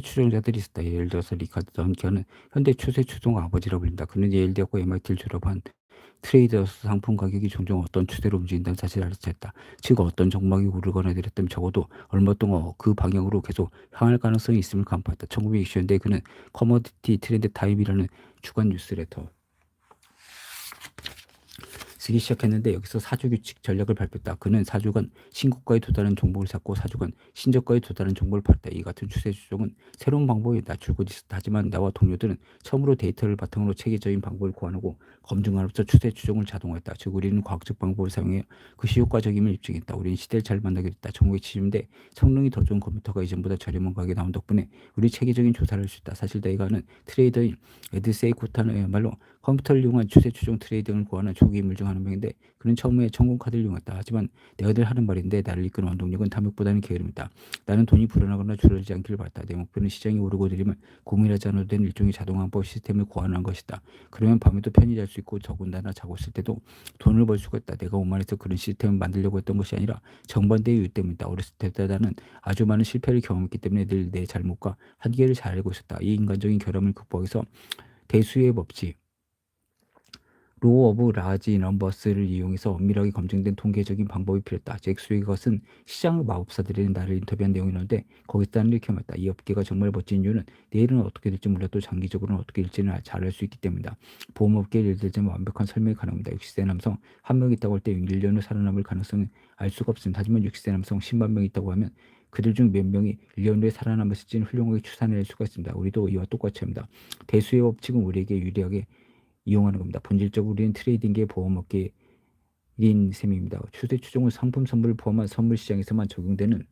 추종자들이 있었다. 예를 들어서 리카드 던키어는 현대 추세 추종 아버지라 불린다. 그는 예일 대학과 MIT를 졸업한 트레이더로서 상품 가격이 종종 어떤 추세로 움직인다는 사실을 알았다. 즉 어떤 종목이 오르거나 내렸다면 적어도 얼마 동안 그 방향으로 계속 향할 가능성이 있음을 간파했다. 1960년대에 그는 커머디티 트렌드 타임이라는 주간 뉴스레터 쓰기 시작했는데 여기서 사주규칙 전략을 발표했다. 그는 4주간 신고가에 도달한 종목을 샀고 4주간 신저가에 도달한 종목을 팔았다. 이 같은 추세 추종은 새로운 방법이 낮추고 있었다. 하지만 나와 동료들은 처음으로 데이터를 바탕으로 체계적인 방법을 고안하고 검증함으로써 추세 추종을 자동화했다. 즉 우리는 과학적 방법을 사용해 그시 효과적임을 입증했다. 우리는 시대를 잘 만나게 됐다. 1970년대 성능이 더 좋은 컴퓨터가 이전보다 저렴한 가격에 나온 덕분에 우리 체계적인 조사를 할 수 있다. 사실 내가 하는 트레이더인 에드 세이 코타는야말로 컴퓨터를 이용한 추세 추종 트레이딩을 구하는 초기 인물 중 한 명인데 그는 처음에 천공 카드를 이용했다. 하지만 내가 늘 하는 말인데 나를 이끄는 원동력은 탐욕보다는 게으름이다. 나는 돈이 불어나거나 줄어들지 않기를 바랐다. 내 목표는 시장이 오르고 내리면 고민하지 않아도 되는 일종의 자동항법 시스템을 고안하는 것이다. 그러면 밤에도 편히 잘 수 있고 더군다나 자고 있을 때도 돈을 벌 수가 있다. 내가 오만해서 그런 시스템을 만들려고 했던 것이 아니라 정반대의 이유 때문이다. 어렸을 때부터 나는 아주 많은 실패를 경험했기 때문에 늘 내 잘못과 한계를 잘 알고 있었다. 이 인간적인 결함을 극복해서 대수의 법칙, 로우 오브 라지 넘버스를 이용해서 엄밀하게 검증된 통계적인 방법이 필요했다. 잭수의 것은 시장 마법사들이 나를 인터뷰한 내용이었는데 거기서 나는 이렇게 말했다. 이 업계가 정말 멋진 이유는 내일은 어떻게 될지 몰라도 장기적으로는 어떻게 될지는 잘 알 수 있기 때문이다. 보험업계에 예를 들자면 완벽한 설명이 가능합니다. 60세 남성 한 명 있다고 할 때 1년 후 살아남을 가능성은 알 수가 없습니다. 하지만 60세 남성 10만 명 있다고 하면 그들 중 몇 명이 1년 후에 살아남았을지는 훌륭하게 추산해낼 수가 있습니다. 우리도 이와 똑같이 합니다. 대수의 법칙은 우리에게 유리하게 이용하는 겁니다. 본질적으로 우리는 트레이딩계 보험업계인 셈입니다. 추세 추종은 상품 선물을 포함한 선물 시장에서만 적용되는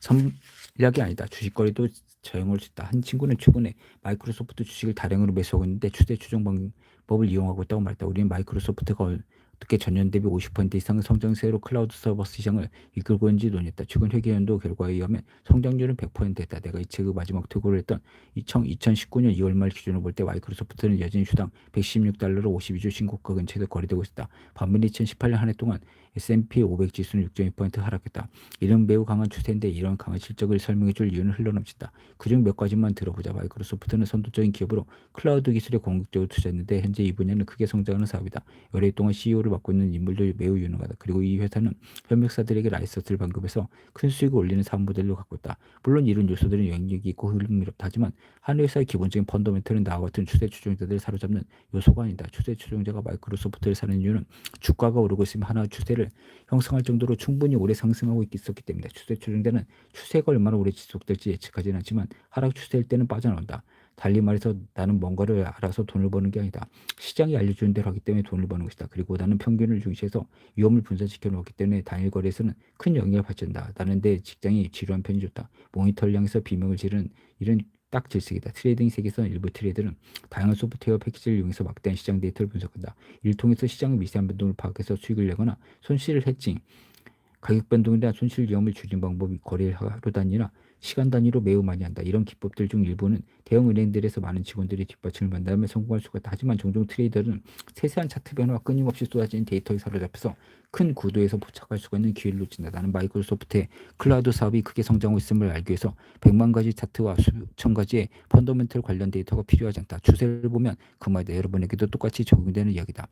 전략이 아니다. 주식거래도 저용할 수 있다. 한 친구는 최근에 마이크로소프트 주식을 다량으로 매수하고 있는데 추세 추종 방법을 이용하고 있다고 말했다. 우리는 마이크로소프트가 어떻게 전년 대비 50% 이상 성장세로 클라우드 서버 시장을 이끌고 있는지 논의했다. 최근 회계연도 결과에 의하면 성장률은 100%였다. 내가 이 책의 마지막 투고를 했던 2019년 2월 말 기준으로 볼 때 마이크로소프트는 여전히 주당 116달러로 52주 신고가 근처에서 거래되고 있다. 반면에 2018년 한 해 동안 S&P 500 지수는 6.2% 하락했다. 이런 매우 강한 추세인데 이런 강한 실적을 설명해 줄 이유는 흘러넘친다. 그중 몇 가지만 들어보자. 마이크로소프트는 선도적인 기업으로 클라우드 기술에 공격적으로 투자했는데 현재 이 분야는 크게 성장하는 사업이다. 해 동안 CEO 를 맡고 있는 인물도 매우 유능하다. 그리고 이 회사는 협력사들에게 라이선스를 반급해서 큰 수익을 올리는 사업 모델로 갖고 있다. 물론 이런 요소들은 영역이 있고 흥미롭다. 하지만 한 회사의 기본적인 펀더멘털은 나와 같은 추세 추종자들을 사로잡는 요소가 아니다. 추세 추종자가 마이크로소프트를 사는 이유는 주가가 오르고 있으면 하나의 추세를 형성할 정도로 충분히 오래 상승하고 있었기 때문이다. 추세 추종자는 추세가 얼마나 오래 지속될지 예측하지는 않지만 하락 추세일 때는 빠져나온다. 달리 말해서 나는 뭔가를 알아서 돈을 버는 게 아니다. 시장이 알려주는 대로 하기 때문에 돈을 버는 것이다. 그리고 나는 평균을 중시해서 위험을 분산시켜 놓았기 때문에 단일 거래에서는 큰 영향을 받는다. 나는 내 직장이 지루한 편이 좋다. 모니터를 향해서 비명을 지르는 이런 딱 질색이다. 트레이딩 세계에서는 일부 트레이더는 다양한 소프트웨어 패키지를 이용해서 막대한 시장 데이터를 분석한다. 이를 통해서 시장의 미세한 변동을 파악해서 수익을 내거나 손실을 해칭, 가격 변동이나 손실 위험을 줄인 방법이 거래를 하루 단위나 시간 단위로 매우 많이 한다. 이런 기법들 중 일부는 대형 은행들에서 많은 직원들이 뒷받침을 받다면 성공할 수가 있다. 하지만 종종 트레이더는 세세한 차트 변화와 끊임없이 쏟아지는 데이터에 사로잡혀서 큰 구도에서 포착할 수가 있는 기회를 놓친다. 나는 마이크로소프트의 클라우드 사업이 크게 성장하고 있음을 알기 위해서 100만 가지 차트와 수천 가지의 펀더멘털 관련 데이터가 필요하지 않다. 추세를 보면 그 말이다. 여러분에게도 똑같이 적용되는 이야기다.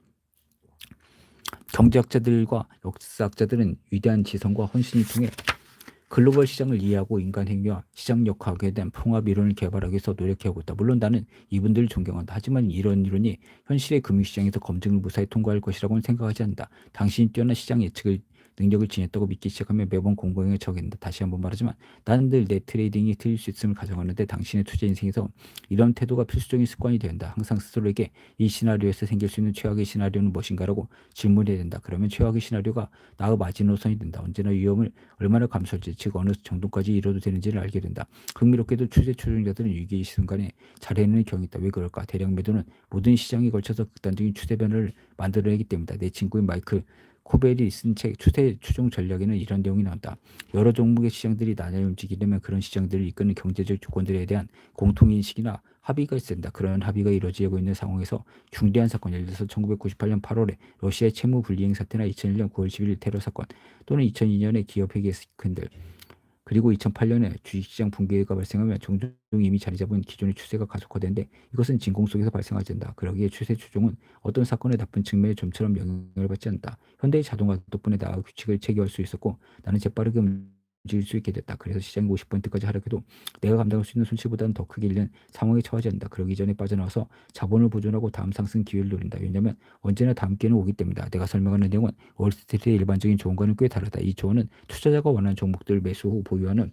경제학자들과 역사학자들은 위대한 지성과 헌신을 통해 글로벌 시장을 이해하고 인간 행위와 시장 역학에 대한 통합 이론을 개발하기 위해서 노력해오고 있다. 물론 나는 이분들을 존경한다. 하지만 이런 이론이 현실의 금융시장에서 검증을 무사히 통과할 것이라고는 생각하지 않는다. 당신이 뛰어난 시장 예측을 능력을 지녔다고 믿기 시작하면 매번 공공에 처해진다. 다시 한번 말하지만 나는 늘 내 트레이딩이 틀릴 수 있음을 가정하는데 당신의 투자 인생에서 이런 태도가 필수적인 습관이 된다. 항상 스스로에게 이 시나리오에서 생길 수 있는 최악의 시나리오는 무엇인가라고 질문해야 된다. 그러면 최악의 시나리오가 나의 마지노선이 된다. 언제나 위험을 얼마나 감수할지 즉 어느 정도까지 이뤄도 되는지를 알게 된다. 흥미롭게도 추세 추종자들은 위기 순간에 잘 해내는 경향이 있다. 왜 그럴까? 대량 매도는 모든 시장에 걸쳐서 극단적인 추세 변화를 만들어내기 때문이다. 내 친구인 마이클 코벨이 쓴 책 추세 추종 전략에는 이런 내용이 나온다. 여러 종목의 시장들이 나날이 움직이려면 그런 시장들을 이끄는 경제적 조건들에 대한 공통인식이나 합의가 있어야 된다. 그런 합의가 이루어지고 있는 상황에서 중대한 사건, 예를 들어서 1998년 8월에 러시아의 채무 불이행 사태나 2001년 9월 11일 테러 사건 또는 2002년의 기업 회계 스캔들 그리고 2008년에 주식시장 붕괴가 발생하면 종종 이미 자리 잡은 기존의 추세가 가속화되는데 이것은 진공 속에서 발생하지 된다. 그러기에 추세 추종은 어떤 사건의 나쁜 측면에 좀처럼 영향을 받지 않는다. 현대의 자동화 덕분에 나아 규칙을 체계할 수 있었고 나는 재빠르게 움직일 수 있게 됐다. 그래서 시장이 50포인트까지 하락해도 내가 감당할 수 있는 손실보다는 더 크게 잃는 상황에 처하지 않는다. 그러기 전에 빠져나와서 자본을 보존하고 다음 상승 기회를 노린다. 왜냐하면 언제나 다음 기회는 오기 때문이다. 내가 설명하는 내용은 월스트리트의 일반적인 조언과는 꽤 다르다. 이 조언은 투자자가 원하는 종목들 매수 후 보유하는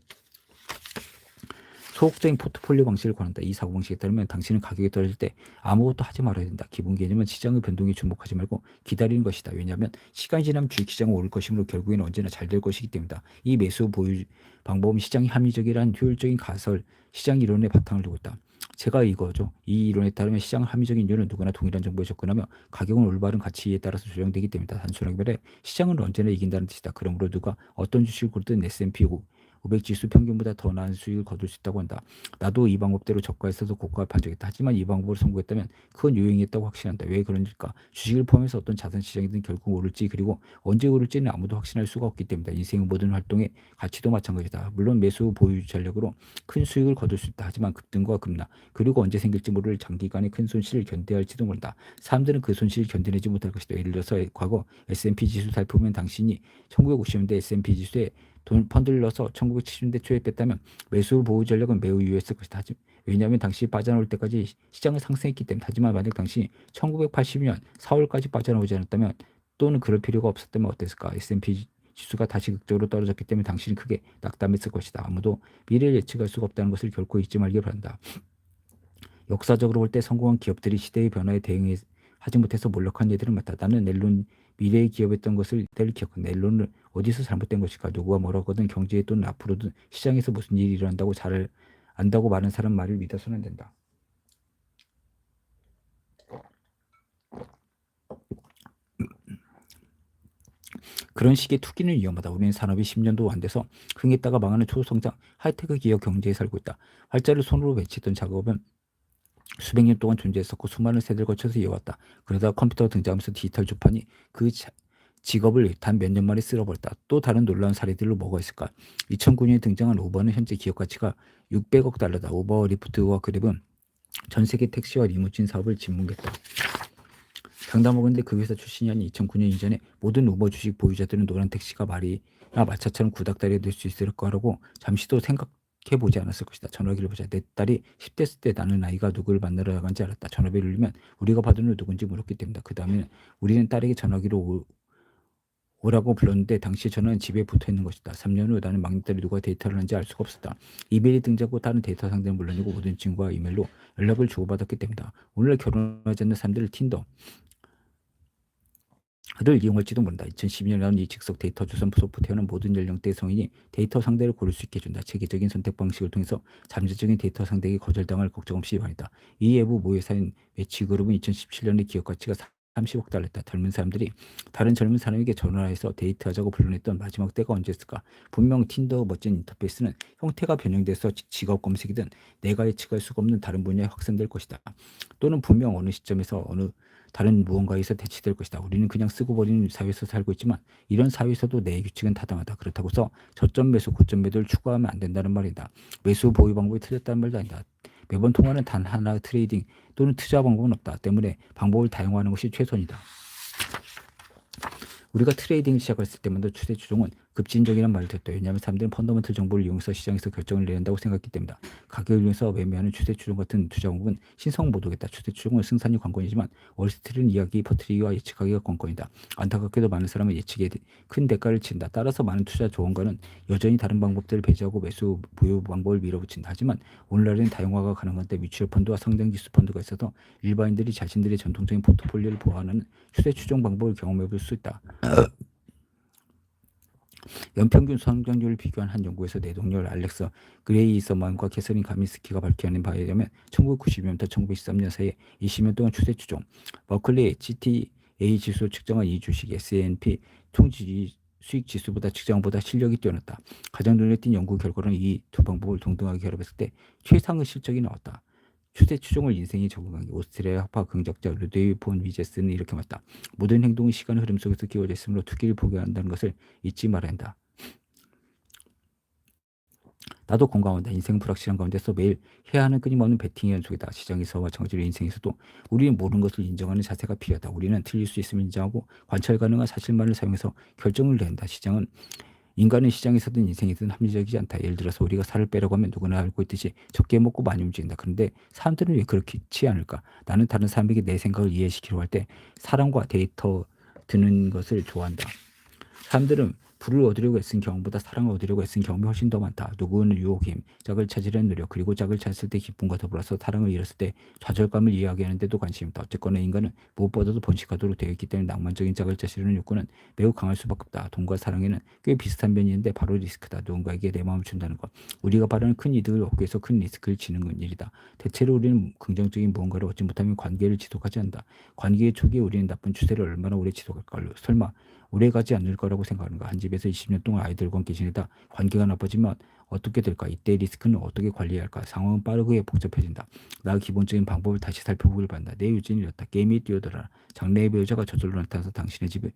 소극적인 포트폴리오 방식을 권한다. 이 사고 방식에 따르면 당신은 가격이 떨어질 때 아무것도 하지 말아야 된다. 기본 개념은 시장의 변동에 주목하지 말고 기다리는 것이다. 왜냐하면 시간이 지나면 주식시장은 오를 것이므로 결국에는 언제나 잘 될 것이기 때문이다. 이 매수 보유 방법은 시장이 합리적이란 효율적인 가설, 시장 이론의 바탕을 두고 있다. 제가 이거죠. 이 이론에 따르면 시장 합리적인 이유는 누구나 동일한 정보에 접근하며 가격은 올바른 가치에 따라서 조정되기 때문이다. 단순하게 말해 시장은 언제나 이긴다는 뜻이다. 그러므로 누가 어떤 주식을 고르든 S&P 500 지수 평균보다 더 나은 수익을 거둘 수 있다고 한다. 나도 이 방법대로 저가에서도 고가를 판정했다. 하지만 이 방법을 성공했다면 그건 유행했다고 확신한다. 왜 그런일까? 주식을 포함해서 어떤 자산 시장이든 결국 오를지 그리고 언제 오를지는 아무도 확신할 수가 없기 때문이다. 인생의 모든 활동의 가치도 마찬가지다. 물론 매수 보유 전략으로 큰 수익을 거둘 수 있다. 하지만 급등과 급락 그리고 언제 생길지 모를 장기간의 큰 손실을 견뎌야 할지도 모른다. 사람들은 그 손실을 견뎌내지 못할 것이다. 예를 들어서 과거 S&P 지수 살펴보면 당신이 1990년대 S&P 지수에 돈 펀드를 넣어서 1970년대 초에 뺐다면 매수 보호 전략은 매우 유효했을 것이다. 왜냐하면 당시 빠져나올 때까지 시장을 상승했기 때문에 하지만 만약 당신이 1980년 4월까지 빠져나오지 않았다면 또는 그럴 필요가 없었다면 어땠을까? S&P 지수가 다시 극적으로 떨어졌기 때문에 당신이 크게 낙담했을 것이다. 아무도 미래를 예측할 수가 없다는 것을 결코 잊지 말길 바란다. 역사적으로 볼 때 성공한 기업들이 시대의 변화에 대응하지 못해서 몰락한 예들은 많다. 나는 넬론 미래의 기업이었던 것을 기억한다. 넬론을 어디서 잘못된 것일까? 누구가 뭐라고 하든 경제에 또는 앞으로든 시장에서 무슨 일이 일어난다고 잘 안다고 많은 사람 말을 믿어서는 안 된다. 그런 식의 투기는 위험하다. 우리는 산업이 10년도 안 돼서 흥했다가 망하는 초성장 하이테크 기업 경제에 살고 있다. 활자를 손으로 배치했던 작업은 수백 년 동안 존재했었고 수많은 세대를 거쳐서 이어왔다. 그러다 컴퓨터가 등장하면서 디지털 주판이 그 직업을 단 몇 년 만에 쓸어버렸다. 또 다른 놀라운 사례들로 뭐가 있을까? 2009년에 등장한 우버는 현재 기업 가치가 600억 달러다. 우버 리프트와 그랩은 전 세계 택시와 리무진 사업을 진문했다. 장담하건데 그 회사 출신이 아닌 2009년 이전에 모든 우버 주식 보유자들은 노란 택시가 말이나 마차처럼 구닥다리가 될수 있을 거라고 잠시도 생각 해보지 않았을 것이다. 전화기를 보자. 내 딸이 10대였을 때 나는 아이가 누구를 만나러 나간지 알았다. 전화기를 울리면 우리가 받은 후 누군지 물었기 때문이다. 그 다음에 우리는 딸에게 전화기로 오라고 불렀는데 당시 저는 집에 붙어 있는 것이다. 3년 후 나는 막내딸이 누가 데이터를 하는지 알 수가 없었다. 이메일이 등장하고 다른 데이터 상대는 물론이고 모든 친구와 이메일로 연락을 주고받았기 때문이다. 오늘날 결혼하지 않는 사람들 틴더 를 이용할지도 모른다. 2012년에 나온 이 즉석 데이터 주선 소프트웨어는 모든 연령대 성인이 데이터 상대를 고를 수 있게 해준다. 체계적인 선택 방식을 통해서 잠재적인 데이터 상대에게 거절당할 걱정 없이 반이다. 이 외부 모회사인 매치그룹은 2017년에 기업 가치가 30억 달러였다. 젊은 사람들이 다른 젊은 사람에게 전화해서 데이트하자고 불러냈던 마지막 때가 언제였을까? 분명 틴더 멋진 인터페이스는 형태가 변형돼서 직업 검색이든 내가 예측할 수가 없는 다른 분야에 확산될 것이다. 또는 분명 어느 시점에서 어느 다른 무언가에서 대치될 것이다. 우리는 그냥 쓰고 버리는 사회에서 살고 있지만 이런 사회에서도 내 규칙은 타당하다. 그렇다고 해서 저점 매수, 고점 매도를 추구하면 안 된다는 말이다. 매수 보유 방법이 틀렸다는 말도 아니다. 매번 통화는 단 하나 트레이딩 또는 투자 방법은 없다. 때문에 방법을 다양화하는 것이 최선이다. 우리가 트레이딩을 시작했을 때마다 추세 추종은 급진적이란 말을 듣다. 왜냐하면 사람들은 펀더멘털 정보를 이용해서 시장에서 결정을 내린다고 생각했기 때문이다. 가격을 이용해서 매매하는 추세 추종 같은 투자 방법은 신성 모독겠다 추세 추종은 승산이 관건이지만 월스트리트는 이야기 퍼트리기와 예측하기가 관건이다. 안타깝게도 많은 사람은 예측에 큰 대가를 친다. 따라서 많은 투자 조언가는 여전히 다른 방법들을 배제하고 매수 보유 방법을 밀어붙인다. 하지만 오늘날에는 다양화가 가능한데 뮤추얼 펀드와 성장 지수 펀드가 있어서 일반인들이 자신들의 전통적인 포트폴리오를 보호하는 추세 추종 방법을 경험해 볼 수 있다. 연평균 성장률을 비교한 한 연구에서 내동열 알렉서 그레이서만과 캐서린 가미스키가 밝혀낸 바에 의하면 1990년부터 1913년 사이에 20년 동안 추세 추종 버클리 GTA 지수 측정한 이 주식 S&P 총지 수익 지수보다 측정보다 실력이 뛰어났다. 가장 눈에 띈 연구 결과로는 이 두 방법을 동등하게 결합했을 때 최상의 실적이 나왔다. 추세 추종을 인생에 적응한 게 오스트리아 학파 긍정자 루데이 본 위제스는 이렇게 말했다. 모든 행동이 시간의 흐름 속에서 끼워져 있으므로 투기를 포기한다는 것을 잊지 말아야 한다. 나도 공감한다. 인생 불확실한 가운데서 매일 해야 하는 끊임없는 배팅의 연속이다. 시장에서와 정치의 인생에서도 우리는 모르는 것을 인정하는 자세가 필요하다. 우리는 틀릴 수 있음을 인정하고 관찰 가능한 사실만을 사용해서 결정을 낸다. 시장은 인간은 시장에서든 인생에서든 합리적이지 않다. 예를 들어서 우리가 살을 빼려고 하면 누구나 알고 있듯이 적게 먹고 많이 움직인다. 그런데 사람들은 왜 그렇지 않을까? 나는 다른 사람에게 내 생각을 이해시키려고 할때 사람과 데이터 드는 것을 좋아한다. 사람들은 부를 얻으려고 애쓴 경험보다 사랑을 얻으려고 애쓴 경험이 훨씬 더 많다. 누구는 유혹임, 짝을 찾으려는 노력, 그리고 짝을 찾을 때 기쁨과 더불어서 사랑을 잃었을 때 좌절감을 이야기하는 데도 관심이 있다. 어쨌거나 인간은 무엇보다도 번식하도록 되어 있기 때문에 낭만적인 짝을 찾으려는 욕구는 매우 강할 수밖에 없다. 돈과 사랑에는 꽤 비슷한 있는데 바로 리스크다. 누군가에게 내 마음을 준다는 것. 우리가 바라는 큰 이득을 얻기 위해서 큰 리스크를 지는 건 일이다. 대체로 우리는 긍정적인 무언가를 얻지 못하면 관계를 지속하지 않는다. 관계의 초기에 우리는 나쁜 추세를 얼마나 오래 지속할까? 설마 오래 가지 않을 거라고 생각하는가? 한 집에서 20년 동안 아이들과 함께 지내다 관계가 나빠지면 어떻게 될까? 이때 리스크는 어떻게 관리해야 할까? 상황은 빠르게 복잡해진다. 나 기본적인 방법을 다시 살펴보길 바란다. 내 유진이 었다 게임이 뛰어들어라. 장래의 배우자가 저절로 나타나서 당신의 집에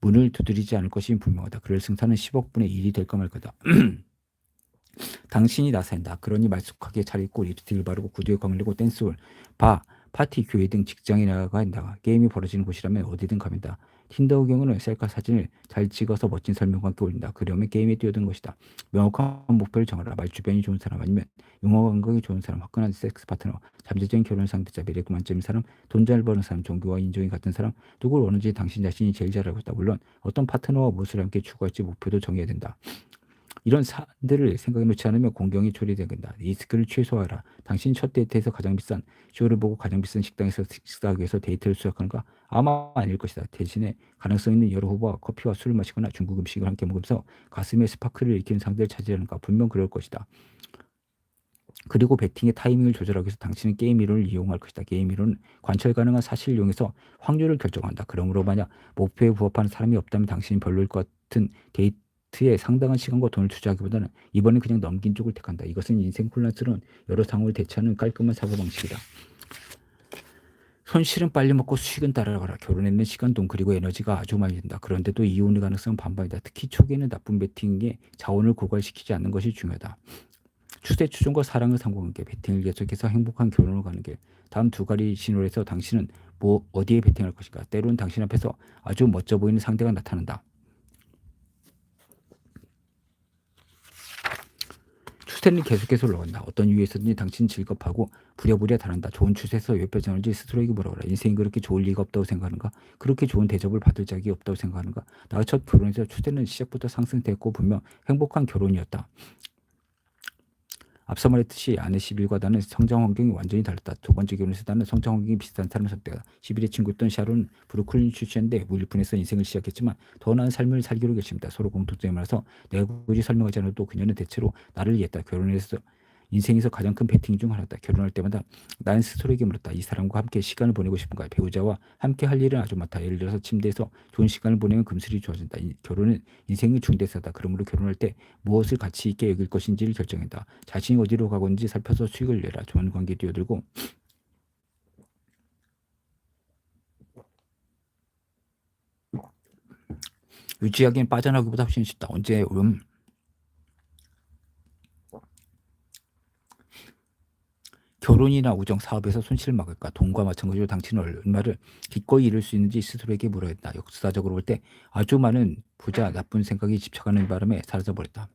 문을 두드리지 않을 것이 분명하다. 그럴 승산은 10억 분의 1이 될까 말 거다. 당신이 나서한다. 그러니 말쑥하게 차려입고 립스틱을 바르고 구두에 광내고 댄스홀, 바, 파티, 교회 등 직장에 나간다. 게임이 벌어지는 곳이라면 어디든 가면다. 틴더 경우는 셀카 사진을 잘 찍어서 멋진 설명과 함께 올린다. 그러면 게임에 뛰어든 것이다. 명확한 목표를 정하라. 말 주변이 좋은 사람 아니면 용어 감각이 좋은 사람, 화끈한 섹스 파트너, 잠재적인 결혼 상대자, 매력 만점인 사람, 돈 잘 버는 사람, 종교와 인종이 같은 사람, 누구를 원하는지 당신 자신이 제일 잘 알고 있다. 물론 어떤 파트너와 무엇을 함께 추구할지 목표도 정해야 된다. 이런 사안들을 생각해 놓지 않으면 공경이 초래된다. 리스크를 최소화하라. 당신 첫 데이트에서 가장 비싼 쇼를 보고 가장 비싼 식당에서 식사하기 위해서 데이트를 수락하는가? 아마 아닐 것이다. 대신에 가능성 있는 여러 후보와 커피와 술을 마시거나 중국 음식을 함께 먹으면서 가슴에 스파크를 일으키는 상대를 찾으려는가? 분명 그럴 것이다. 그리고 배팅의 타이밍을 조절하기 위해서 당신은 게임 이론을 이용할 것이다. 게임 이론은 관찰 가능한 사실을 이용해서 확률을 결정한다. 그러므로 만약 목표에 부합하는 사람이 없다면 당신이 별로일 것 같은 데이트 트에 상당한 시간과 돈을 투자하기보다는 이번엔 그냥 넘긴 쪽을 택한다. 이것은 인생 혼란스러운 여러 상황을 대처하는 깔끔한 사고 방식이다. 손실은 빨리 먹고 수익은 따라가라. 결혼에는 시간, 돈 그리고 에너지가 아주 많이 든다. 그런데도 이혼의 가능성은 반반이다. 특히 초기에는 나쁜 배팅에 자원을 고갈시키지 않는 것이 중요하다. 추세 추종과 사랑을 상고하는 게 배팅을 계속해서 행복한 결혼을 가는 게 다음 두 가지 신호에서 당신은 뭐 어디에 배팅할 것인가 때로는 당신 앞에서 아주 멋져 보이는 상대가 나타난다. 추세는 계속해서 올라간다. 어떤 이유에서든지 당신 즐겁하고 부랴부랴 다른다. 좋은 추세에서 왜 뼈장을지 스스로에게 그래. 인생이 그렇게 좋을 리가 없다고 생각하는가? 그렇게 좋은 대접을 받을 자격이 없다고 생각하는가? 나와 첫 결혼에서 추세는 시작부터 상승됐고 분명 행복한 결혼이었다. 앞서 말했듯이 아내 11과 나는 성장 환경이 완전히 달랐다. 두 번째 결혼에서 나는 성장 환경이 비슷한 사람을 선택했다. 11의 친구였던 샤론은 브루클린 출신인데 무일푼에서 인생을 시작했지만 더 나은 삶을 살기로 결심했다. 서로 공통점이 많아서 내가 굳이 설명하지 않아도 그녀는 대체로 나를 이해했다. 결혼해서 인생에서 가장 큰 배팅 중 하나다. 결혼할 때마다 나는 스스로에게 물었다. 이 사람과 함께 시간을 보내고 싶은가? 배우자와 함께 할 일은 아주 많다. 예를 들어서 침대에서 좋은 시간을 보내면 금슬이 좋아진다. 결혼은 인생의 중대사다. 그러므로 결혼할 때 무엇을 가치 있게 여길 것인지를 결정한다. 자신이 어디로 가고 있는지 살펴서 수익을 내라. 좋은 관계 뛰어들고 유지하기엔 빠져나오기보다 훨씬 쉽다. 언제 음 결혼이나 우정, 사업에서 손실을 막을까? 돈과 마찬가지로 당신은 얼마를 기꺼이 잃을 수 있는지 스스로에게 물어야 한다. 역사적으로 볼 때 아주 많은 부자, 나쁜 생각이 집착하는 바람에 사라져 버렸다.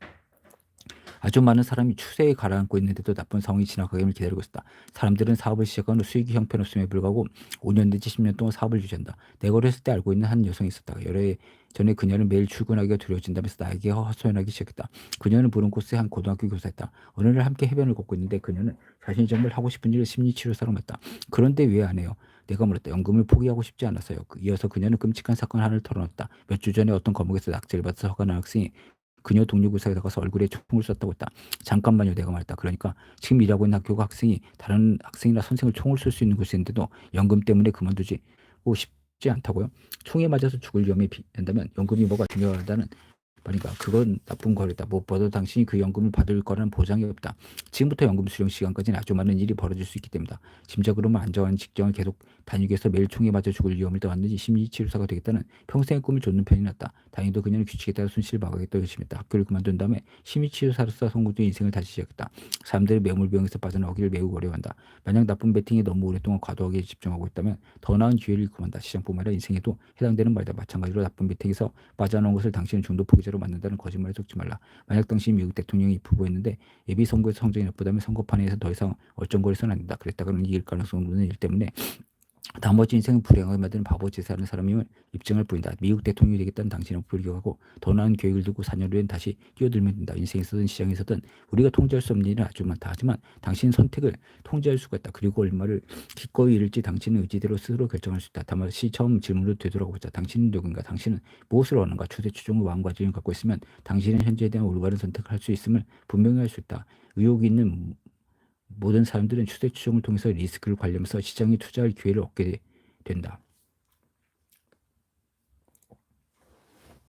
아주 많은 사람이 추세에 가라앉고 있는데도 나쁜 상황이 지나가기를 기다리고 있었다. 사람들은 사업을 시작한 후 수익이 형편없음에 불구하고 5년 내지 10년 동안 사업을 유지한다. 내가 어렸을 때 알고 있는 한 여성이 있었다. 해 전에 그녀는 매일 출근하기가 두려워진다면서 나에게 허소연하기 시작했다. 그녀는 브론코스의 한 고등학교 교사였다. 어느 날 함께 해변을 걷고 있는데 그녀는 자신이 정말 하고 싶은 일을 심리치료사로 했다. 그런데 왜 안 해요? 내가 물었다. 연금을 포기하고 싶지 않았어요. 이어서 그녀는 끔찍한 사건 하나를 털어놨다. 몇 주 전에 어떤 과목에서 낙제를 받아서 허가 난 학생이 그녀 동료 교사에 다가서 얼굴에 총을 쐈다고 했다. 잠깐만요, 내가 말했다. 그러니까 지금 일하고 있는 학교가 학생이 다른 학생이나 선생을 총을 쏠 수 있는 곳인데도 연금 때문에 그만두지 뭐 싶지 않다고요. 총에 맞아서 죽을 위험이 빈다면 연금이 뭐가 중요하다는 그러니까 그건 나쁜 거래다. 무엇보다 당신이 그 연금을 받을 거라는 보장이 없다. 지금부터 연금 수령 시간까지는 아주 많은 일이 벌어질 수 있기 때문이다. 짐작으로만 안정한 직장을 계속 위해서 매일 총에 맞아 죽을 위험을 떠왔는지 심리치료사가 되겠다는 평생의 꿈을 쫓는 편이 낫다. 다행히도 그녀는 규칙에 따라 손실을 막아야겠다고 결심했다. 학교를 그만둔 다음에 심리치료사로서 성공된 인생을 다시 시작했다. 사람들이 매물병에서 빠져나오기를 매우 어려워한다. 만약 나쁜 베팅에 너무 오랫동안 과도하게 집중하고 있다면 더 나은 기회를 잃고 만다. 시장뿐만 아니라 인생에도 해당되는 말이다. 마찬가지로 나쁜 베팅에서 빠져나온 것을 당신은 중도 포기자로 만든다는 거짓말에 속지 말라. 만약 당신이 미국 대통령이 후보였는데 예비 선거에서 성적이 나쁘다면 선거판에서 더 이상 얼쩡거려서는 안 된다. 그랬다가는 이길 가능성이 높은 일 때문에 나머지 인생은 불행하게 만드는 바보 짓을 사람임을 입증할 뿐이다. 미국 대통령이 되겠다는 당신은 불교하고 더 나은 계획을 두고 4년 후엔 다시 뛰어들면 된다. 인생에서든 시장에서든 우리가 통제할 수 없는 일은 아주 많다. 하지만 당신 선택을 통제할 수가 있다. 그리고 얼마를 기꺼이 잃을지 당신의 의지대로 스스로 결정할 수 있다. 다만 시 처음 질문으로 되돌아보자. 당신은 누군가? 당신은 무엇을 원하는가? 추세 추종의 마음가짐을 갖고 있으면 당신은 현재에 대한 올바른 선택을 할 수 있음을 분명히 할 수 있다. 의욕이 있는 모든 사람들은 추세 추종을 통해서 리스크를 관리하면서 시장에 투자할 기회를 얻게 된다.